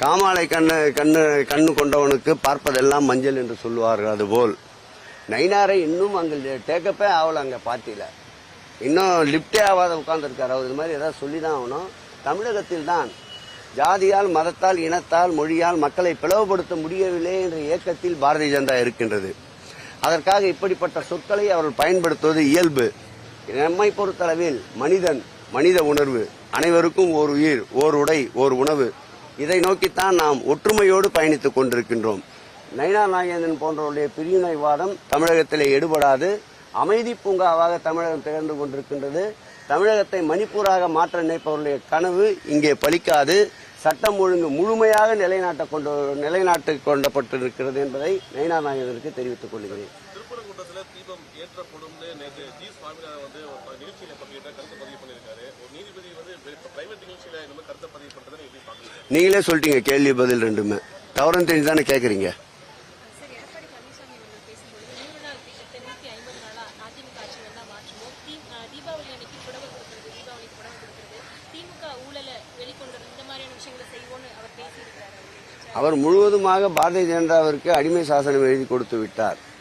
காமாலை கண்ணு கண்ணு கண்ணு கொண்டவனுக்கு பார்ப்பதெல்லாம் மஞ்சள் என்று சொல்லுவார்கள் அதுபோல். நைனாரை இன்னும் அங்கே டேக்கப்பே ஆகல அங்கே பார்த்தியில இன்னும் லிப்டே ஆகாத உட்காந்துருக்காரு அவர் இது மாதிரி ஏதாவது சொல்லி தான் ஆகணும். தமிழகத்தில் தான் ஜாதியால் மதத்தால் இனத்தால் மொழியால் மக்களை பிளவுபடுத்த முடியவில்லை என்ற இயக்கத்தில் பாரதிய ஜனதா இருக்கின்றது. அதற்காக இப்படிப்பட்ட சொற்களை அவர்கள் பயன்படுத்துவது இயல்பு. நம்மை பொறுத்தளவில் மனிதன் மனித உணர்வு. அனைவருக்கும் ஓர் உயிர் ஓர் உடை ஓர் உணவு. இதை நோக்கித்தான் நாம் ஒற்றுமையோடு பயணித்துக் கொண்டிருக்கின்றோம். நயினா நாகேந்திரன் போன்றவருடைய பிரிவினைவாதம் தமிழகத்திலே எடுபடாது. அமைதி பூங்காவாக தமிழகம் திகழ்ந்து கொண்டிருக்கின்றது. தமிழகத்தை மணிப்பூராக மாற்ற நினைப்பவருடைய கனவு இங்கே பலிக்காது. சட்டம் ஒழுங்கு முழுமையாக நிலைநாட்ட கொண்டு நிலைநாட்டு கொண்டப்பட்டிருக்கிறது என்பதை நயினா நாகேந்திரனுக்கு தெரிவித்துக் கொள்கிறேன். திருப்பரங்குன்றத்துல தீபம் நேற்று ஜி. சுவாமிநாதன் வந்து நிகழ்ச்சியில் பங்கேற்ற கருத்து பதிவு நீங்களே சொல்லிட்டீங்க கேள்வி பதில் ரெண்டுமே. தவறும் தெரிஞ்சு தானே கேட்குறீங்க அவர் அவர் முழுவதுமாக பாரதிய ஜனதாவிற்கு அடிமை சாசனம் எழுதி கொடுத்து விட்டார்.